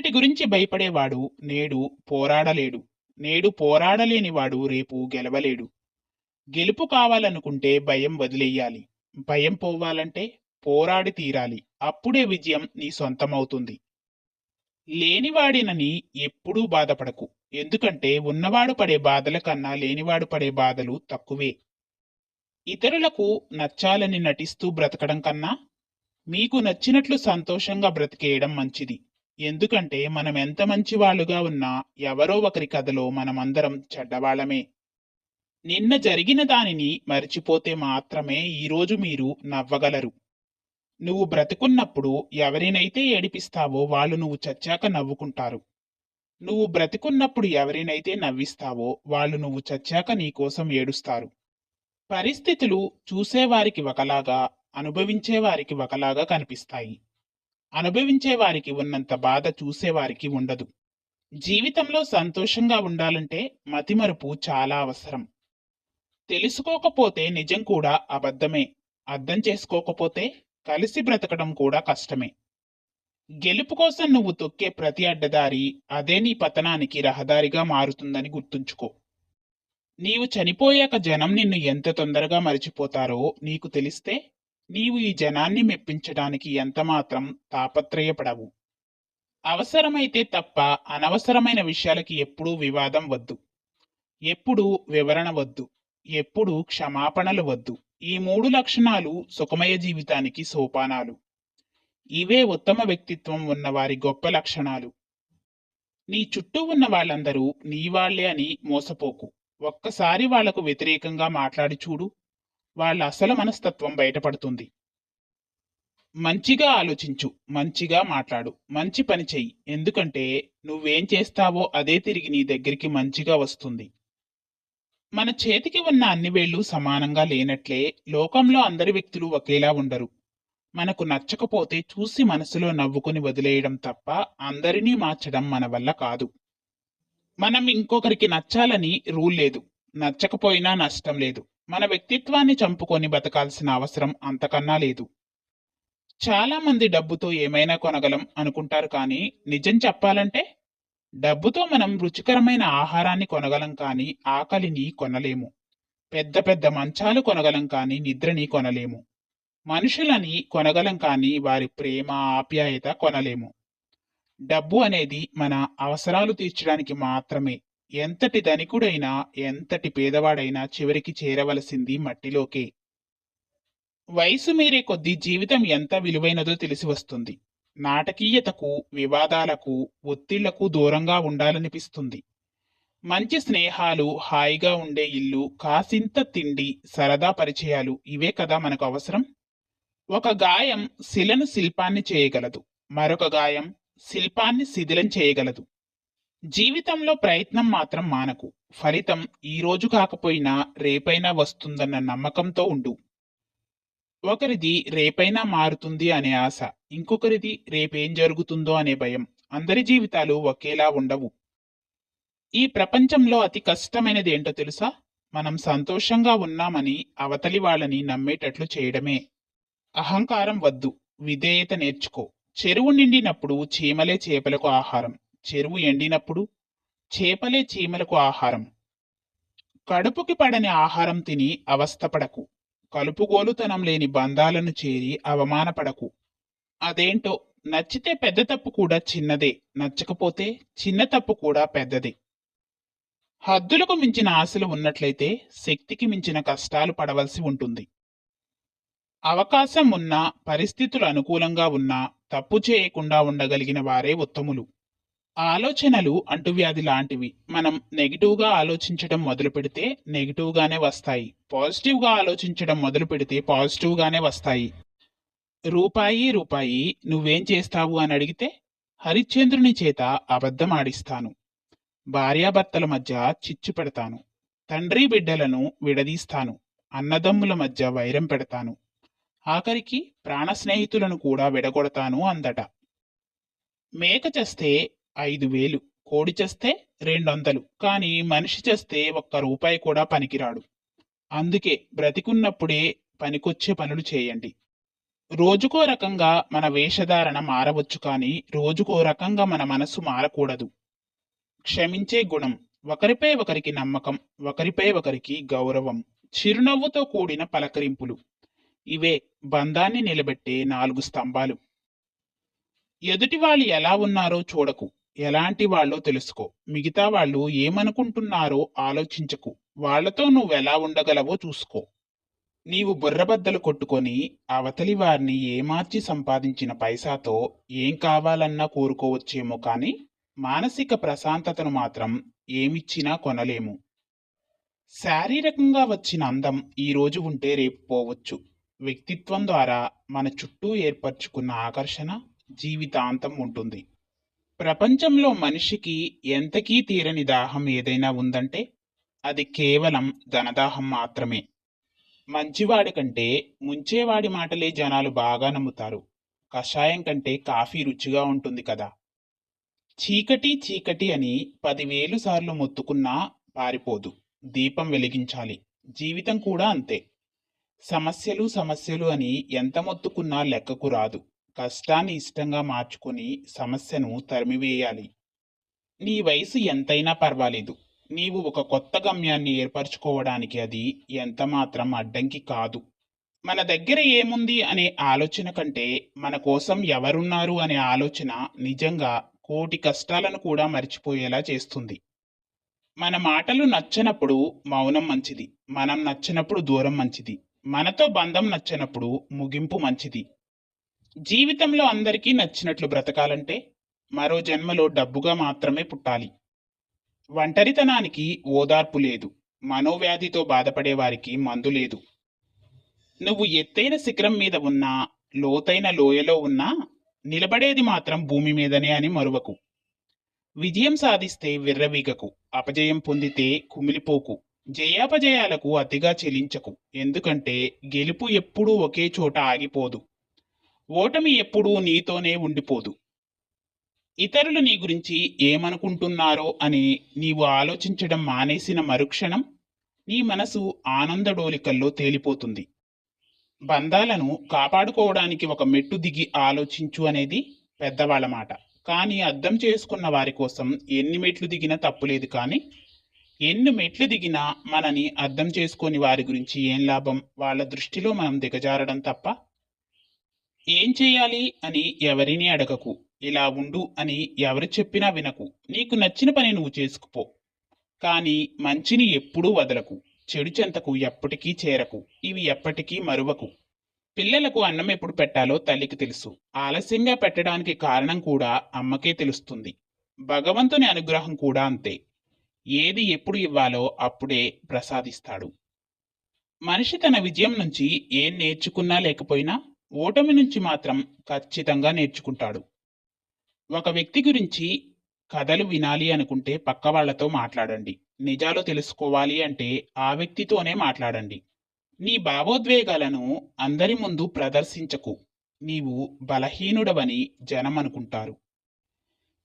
నిన్నటి గురించి భయపడేవాడు నేడు పోరాడలేడు. నేడు పోరాడలేనివాడు రేపు గెలవలేడు. గెలుపు కావాలనుకుంటే భయం వదిలేయాలి. భయం పోవాలంటే పోరాడి తీరాలి. అప్పుడే విజయం నీ సొంతమవుతుంది. లేనివాడినని ఎప్పుడూ బాధపడకు. ఎందుకంటే ఉన్నవాడు పడే బాధల కన్నా లేనివాడు పడే బాధలు తక్కువే. ఇతరులకు నచ్చాలని నటిస్తూ బ్రతకడం కన్నా మీకు నచ్చినట్లు సంతోషంగా బ్రతికేయడం మంచిది. ఎందుకంటే మనం ఎంత మంచి వాళ్ళుగా ఉన్నా ఎవరో ఒకరి కథలో మనమందరం చెడ్డవాళ్ళమే. నిన్న జరిగిన దానిని మర్చిపోతే మాత్రమే ఈరోజు మీరు నవ్వగలరు. నువ్వు బ్రతికున్నప్పుడు ఎవరినైతే ఏడిపిస్తావో వాళ్ళు నువ్వు చచ్చాక నవ్వుకుంటారు. నువ్వు బ్రతికున్నప్పుడు ఎవరినైతే నవ్విస్తావో వాళ్ళు నువ్వు చచ్చాక నీకోసం ఏడుస్తారు. పరిస్థితులు చూసేవారికి ఒకలాగా అనుభవించేవారికి ఒకలాగా కనిపిస్తాయి. అనుభవించేవారికి ఉన్నంత బాధ చూసేవారికి ఉండదు. జీవితంలో సంతోషంగా ఉండాలంటే మతిమరుపు చాలా అవసరం. తెలుసుకోకపోతే నిజం కూడా అబద్ధమే. అర్థం చేసుకోకపోతే కలిసి బ్రతకడం కూడా కష్టమే. గెలుపు కోసం నువ్వు తొక్కే ప్రతి అడ్డదారి అదే నీ పతనానికి రహదారిగా మారుతుందని గుర్తుంచుకో. నీవు చనిపోయాక జనం నిన్ను ఎంత తొందరగా మరిచిపోతారో నీకు తెలిస్తే నీవు ఈ జనాన్ని మెప్పించడానికి ఎంతమాత్రం తాపత్రయపడవు. అవసరమైతే తప్ప అనవసరమైన విషయాలకి ఎప్పుడూ వివాదం వద్దు. ఎప్పుడూ వివరణ వద్దు. ఎప్పుడూ క్షమాపణలు వద్దు. ఈ మూడు లక్షణాలు సుఖమయ జీవితానికి సోపానాలు. ఇవే ఉత్తమ వ్యక్తిత్వం ఉన్నవారి గొప్ప లక్షణాలు. నీ చుట్టూ ఉన్న వాళ్ళందరూ నీ వాళ్ళే అని మోసపోకు. ఒక్కసారి వాళ్ళకు వ్యతిరేకంగా మాట్లాడి చూడు. వాళ్ళ అసలు మనస్తత్వం బయటపడుతుంది. మంచిగా ఆలోచించు మంచిగా మాట్లాడు మంచి పని చెయ్యి. ఎందుకంటే నువ్వేం చేస్తావో అదే తిరిగి నీ దగ్గరికి మంచిగా వస్తుంది. మన చేతికి ఉన్న అన్ని వేళ్ళు సమానంగా లేనట్లే లోకంలో అందరి వ్యక్తులు ఒకేలా ఉండరు. మనకు నచ్చకపోతే చూసి మనసులో నవ్వుకుని వదిలేయడం తప్ప అందరినీ మార్చడం మన వల్ల కాదు. మనం ఇంకొకరికి నచ్చాలని రూల్ లేదు. నచ్చకపోయినా నష్టం లేదు. మన వ్యక్తిత్వాన్ని చంపుకొని బతకాల్సిన అవసరం అంతకన్నా లేదు. చాలామంది డబ్బుతో ఏమైనా కొనగలం అనుకుంటారు కానీ నిజం చెప్పాలంటే డబ్బుతో మనం రుచికరమైన ఆహారాన్ని కొనగలం కానీ ఆకలిని కొనలేము. పెద్ద పెద్ద మంచాలు కొనగలం కానీ నిద్రని కొనలేము. మనుషులని కొనగలం కానీ వారి ప్రేమ ఆప్యాయత కొనలేము. డబ్బు అనేది మన అవసరాలు తీర్చడానికి మాత్రమే. ఎంతటి ధనికుడైనా ఎంతటి పేదవాడైనా చివరికి చేరవలసింది మట్టిలోకే. వయసు మీరే కొద్దీ జీవితం ఎంత విలువైనదో తెలిసి వస్తుంది. నాటకీయతకు వివాదాలకు ఒత్తిళ్ళకు దూరంగా ఉండాలనిపిస్తుంది. మంచి స్నేహాలు హాయిగా ఉండే ఇల్లు కాసింత తిండి సరదా పరిచయాలు ఇవే కదా మనకు అవసరం? ఒక గాయం శిలను శిల్పాన్ని చేయగలదు. మరొక గాయం శిల్పాన్ని శిథిలం చేయగలదు. జీవితంలో ప్రయత్నం మాత్రం మానకు. ఫలితం ఈ రోజు కాకపోయినా రేపైనా వస్తుందన్న నమ్మకంతో ఉండు. ఒకరిది రేపైనా మారుతుంది అనే ఆశ ఇంకొకరిది రేపేం జరుగుతుందో అనే భయం. అందరి జీవితాలు ఒకేలా ఉండవు. ఈ ప్రపంచంలో అతి కష్టమైనది ఏంటో తెలుసా? మనం సంతోషంగా ఉన్నామని అవతలి వాళ్ళని నమ్మేటట్లు చేయడమే. అహంకారం వద్దు విధేయత నేర్చుకో. చెరువు నిండినప్పుడు చీమలే చేపలకు ఆహారం. చెరువు ఎండినప్పుడు చేపలే చీమలకు ఆహారం. కడుపుకి పడని ఆహారం తిని అవస్థపడకు. కలుపుగోలుతనం లేని బంధాలను చేరి అవమానపడకు. అదేంటో నచ్చితే పెద్ద తప్పు కూడా చిన్నదే. నచ్చకపోతే చిన్న తప్పు కూడా పెద్దదే. హద్దులకు మించిన ఆశలు ఉన్నట్లయితే శక్తికి మించిన కష్టాలు పడవలసి ఉంటుంది. అవకాశం ఉన్నా పరిస్థితులు అనుకూలంగా ఉన్నా తప్పు చేయకుండా ఉండగలిగిన వారే ఉత్తములు. ఆలోచనలు అంటువ్యాధి లాంటివి. మనం నెగిటివ్గా ఆలోచించడం మొదలు పెడితే నెగిటివ్గానే వస్తాయి. పాజిటివ్గా ఆలోచించడం మొదలు పెడితే పాజిటివ్గానే వస్తాయి. రూపాయి రూపాయి నువ్వేం చేస్తావు అని అడిగితే హరిశ్చంద్రుని చేత అబద్ధం ఆడిస్తాను. భార్యాభర్తల మధ్య చిచ్చు పెడతాను. తండ్రి బిడ్డలను విడదీస్తాను. అన్నదమ్ముల మధ్య వైరం పెడతాను. ఆఖరికి ప్రాణ స్నేహితులను కూడా విడగొడతాను అందట. మేక చేస్తే ఐదు వేలు కోడి చేస్తే రెండు వందలు కానీ మనిషి చేస్తే ఒక్క రూపాయి కూడా పనికిరాడు. అందుకే బ్రతికున్నప్పుడే పనికొచ్చే పనులు చేయండి. రోజుకో రకంగా మన వేషధారణ మారవచ్చు కానీ రోజుకో రకంగా మన మనసు మారకూడదు. క్షమించే గుణం ఒకరిపై ఒకరికి నమ్మకం ఒకరిపై ఒకరికి గౌరవం చిరునవ్వుతో కూడిన పలకరింపులు. ఇవే బంధాన్ని నిలబెట్టే నాలుగు స్తంభాలు. ఎదుటి వాళ్ళు ఎలా ఉన్నారో చూడకు. ఎలాంటి వాళ్ళో తెలుసుకో. మిగతా వాళ్ళు ఏమనుకుంటున్నారో ఆలోచించకు. వాళ్ళతో నువ్వెలా ఉండగలవో చూసుకో. నీవు బుర్రబద్దలు కొట్టుకొని అవతలి వారిని ఏమార్చి సంపాదించిన పైసాతో ఏం కావాలన్నా కోరుకోవచ్చేమో కానీ మానసిక ప్రశాంతతను మాత్రం ఏమిచ్చినా కొనలేము. శారీరకంగా వచ్చిన అందం ఈరోజు ఉంటే రేపు పోవచ్చు. వ్యక్తిత్వం ద్వారా మన చుట్టూ ఏర్పరచుకున్న ఆకర్షణ జీవితాంతం ఉంటుంది. ప్రపంచంలో మనిషికి ఎంతకీ తీరని దాహం ఏదైనా ఉందంటే అది కేవలం ధనదాహం మాత్రమే. మంచివాడి కంటే ముంచేవాడి మాటలే జనాలు బాగా నమ్ముతారు. కషాయం కంటే కాఫీ రుచిగా ఉంటుంది కదా. చీకటి చీకటి అని పదివేలు సార్లు మొత్తుకున్నా పారిపోదు. దీపం వెలిగించాలి. జీవితం కూడా అంతే. సమస్యలు సమస్యలు అని ఎంత మొత్తుకున్నా లెక్కకు రాదు. కష్టాన్ని ఇష్టంగా మార్చుకొని సమస్యను తరిమివేయాలి. నీ వయసు ఎంతైనా పర్వాలేదు. నీవు ఒక కొత్త గమ్యాన్ని ఏర్పరచుకోవడానికి అది ఎంతమాత్రం అడ్డంకి కాదు. మన దగ్గర ఏముంది అనే ఆలోచన కంటే మన కోసం ఎవరున్నారు అనే ఆలోచన నిజంగా కోటి కష్టాలను కూడా మర్చిపోయేలా చేస్తుంది. మన మాటలు నచ్చనప్పుడు మౌనం మంచిది. మనం నచ్చినప్పుడు దూరం మంచిది. మనతో బంధం నచ్చనప్పుడు ముగింపు మంచిది. జీవితంలో అందరికీ నచ్చినట్లు బ్రతకాలంటే మరో జన్మలో డబ్బుగా మాత్రమే పుట్టాలి. ఒంటరితనానికి ఓదార్పు లేదు. మనోవ్యాధితో బాధపడే వారికి మందు లేదు. నువ్వు ఎత్తైన శిఖరం మీద ఉన్నా లోతైన లోయలో ఉన్నా నిలబడేది మాత్రం భూమి మీదనే అని మరువకు. విజయం సాధిస్తే విర్రవీగకు అపజయం పొందితే కుమిలిపోకు జయాపజయాలకు అతిగా చెలించకు. ఎందుకంటే గెలుపు ఎప్పుడూ ఒకే చోట ఆగిపోదు. ఓటమి ఎప్పుడూ నీతోనే ఉండిపోదు. ఇతరులు నీ గురించి ఏమనుకుంటున్నారో అని నీవు ఆలోచించడం మానేసిన మరుక్షణం నీ మనసు ఆనందడోలికల్లో తేలిపోతుంది. బంధాలను కాపాడుకోవడానికి ఒక మెట్టు దిగి ఆలోచించు అనేది పెద్దవాళ్ళ మాట. కానీ అర్థం చేసుకున్న వారి కోసం ఎన్ని మెట్లు దిగినా తప్పులేదు కానీ ఎన్ని మెట్లు దిగినా మనని అర్థం చేసుకొని వారి గురించి ఏం లాభం? వాళ్ళ దృష్టిలో మనం దిగజారడం తప్ప ఏం చేయాలి అని ఎవరిని అడగకు? ఇలా ఉండు అని ఎవరు చెప్పినా వినకు. నీకు నచ్చిన పని నువ్వు చేసుకుపో. కానీ మంచిని ఎప్పుడూ వదలకు. చెడు చెంతకు ఎప్పటికీ చేరకు. ఇవి ఎప్పటికీ మరువకు. పిల్లలకు అన్నం ఎప్పుడు పెట్టాలో తల్లికి తెలుసు. ఆలస్యంగా పెట్టడానికి కారణం కూడా అమ్మకే తెలుస్తుంది. భగవంతుని అనుగ్రహం కూడా అంతే. ఏది ఎప్పుడు ఇవ్వాలో అప్పుడే ప్రసాదిస్తాడు. మనిషి తన విజయం నుంచి ఏం నేర్చుకున్నా లేకపోయినా ఓటమి నుంచి మాత్రం ఖచ్చితంగా నేర్చుకుంటాడు. ఒక వ్యక్తి గురించి కథలు వినాలి అనుకుంటే పక్క వాళ్ళతో మాట్లాడండి. నిజాలు తెలుసుకోవాలి అంటే ఆ వ్యక్తితోనే మాట్లాడండి. నీ భావోద్వేగాలను అందరి ముందు ప్రదర్శించకు. నీవు బలహీనుడవని జనం అనుకుంటారు.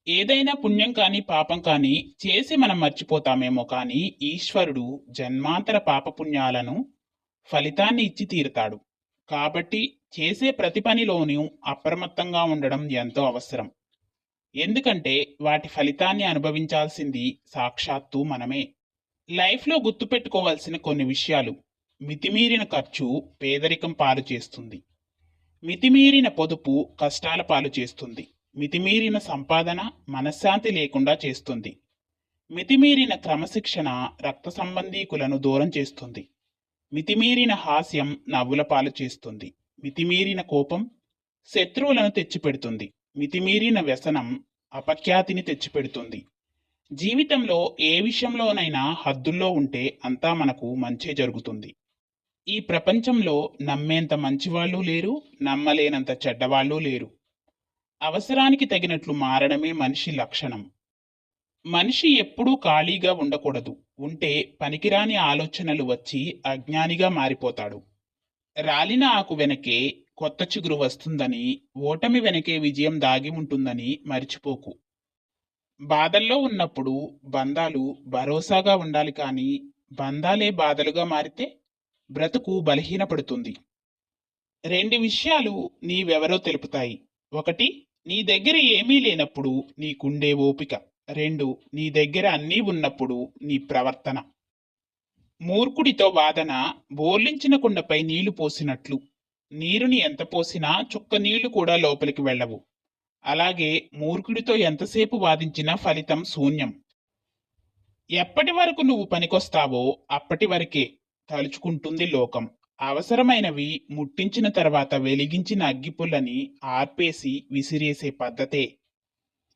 ఏదైనా పుణ్యం కానీ పాపం కానీ చేసి మనం మర్చిపోతామేమో కానీ ఈశ్వరుడు జన్మాంతర పాపపుణ్యాలను ఫలితాన్ని ఇచ్చి తీరుతాడు. కాబట్టి చేసే ప్రతి పనిలోనూ అప్రమత్తంగా ఉండడం ఎంతో అవసరం. ఎందుకంటే వాటి ఫలితాన్ని అనుభవించాల్సింది సాక్షాత్తు మనమే. లైఫ్లో గుర్తుపెట్టుకోవాల్సిన కొన్ని విషయాలు. మితిమీరిన ఖర్చు పేదరికం పాలు చేస్తుంది. మితిమీరిన పొదుపు కష్టాల పాలు చేస్తుంది. మితిమీరిన సంపాదన మనశ్శాంతి లేకుండా చేస్తుంది. మితిమీరిన క్రమశిక్షణ రక్త సంబంధీకులను దూరం చేస్తుంది. మితిమీరిన హాస్యం నవ్వుల పాలు చేస్తుంది. మితిమీరిన కోపం శత్రువులను తెచ్చిపెడుతుంది. మితిమీరిన వ్యసనం అపఖ్యాతిని తెచ్చిపెడుతుంది. జీవితంలో ఏ విషయంలోనైనా హద్దుల్లో ఉంటే అంతా మనకు మంచే జరుగుతుంది. ఈ ప్రపంచంలో నమ్మేంత మంచివాళ్ళు లేరు నమ్మలేనంత చెడ్డవాళ్ళు లేరు. అవసరానికి తగినట్లు మారడమే మనిషి లక్షణం. మనిషి ఎప్పుడూ ఖాళీగా ఉండకూడదు. ఉంటే పనికిరాని ఆలోచనలు వచ్చి అజ్ఞానిగా మారిపోతాడు. రాలిన ఆకు వెనకే కొత్త చిగురు వస్తుందని ఓటమి వెనకే విజయం దాగి ఉంటుందని మరిచిపోకు. బాధల్లో ఉన్నప్పుడు బంధాలు భరోసాగా ఉండాలి కానీ బంధాలే బాధలుగా మారితే బ్రతుకు బలహీనపడుతుంది. రెండు విషయాలు నీవెవరో తెలుపుతాయి. ఒకటి నీ దగ్గర ఏమీ లేనప్పుడు నీకుండే ఓపిక. రెండు నీ దగ్గర అన్నీ ఉన్నప్పుడు నీ ప్రవర్తన. మూర్ఖుడితో వాదన బోర్లించిన కుండపై నీళ్ళు పోసినట్లు. నీరుని ఎంత పోసినా చుక్క నీళ్ళు కూడా లోపలికి వెళ్ళవు. అలాగే మూర్ఖుడితో ఎంతసేపు వాదించినా ఫలితం శూన్యం. ఎప్పటి వరకు నువ్వు పనికొస్తావో అప్పటి వరకే తలుచుకుంటుంది లోకం. అవసరమైనవి ముట్టించిన తర్వాత వెలిగించిన అగ్గిపుల్లని ఆర్పేసి విసిరేసే పద్ధతే.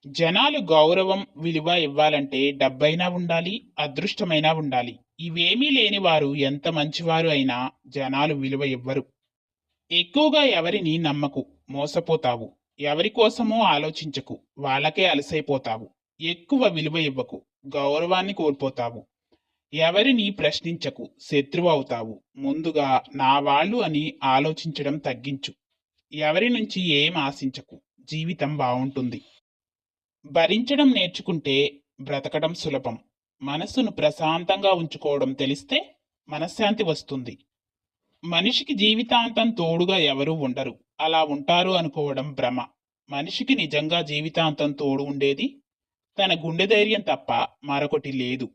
జనాలు గౌరవం విలువ ఇవ్వాలంటే డబ్బైనా ఉండాలి అదృష్టమైనా ఉండాలి. ఇవేమీ లేనివారు ఎంత మంచివారు అయినా జనాలు విలువ ఇవ్వరు ఎక్కువగా ఎవరిని నమ్మకు మోసపోతావు. ఎవరి కోసమో ఆలోచించకు వాళ్ళకే అలసైపోతావు. ఎక్కువ విలువ ఇవ్వకు గౌరవాన్ని కోల్పోతావు. ఎవరిని ప్రశ్నించకు శత్రువు అవుతావు. ముందుగా నా వాళ్ళు అని ఆలోచించడం తగ్గించు. ఎవరి నుంచి ఏం ఆశించకు జీవితం బాగుంటుంది. భరించడం నేర్చుకుంటే బ్రతకడం సులభం. మనస్సును ప్రశాంతంగా ఉంచుకోవడం తెలిస్తే మనశ్శాంతి వస్తుంది. మనిషికి జీవితాంతం తోడుగా ఎవరూ ఉండరు. అలా ఉంటారు అనుకోవడం భ్రమ. మనిషికి నిజంగా జీవితాంతం తోడు ఉండేది తన గుండె ధైర్యం తప్ప మరొకటి లేదు.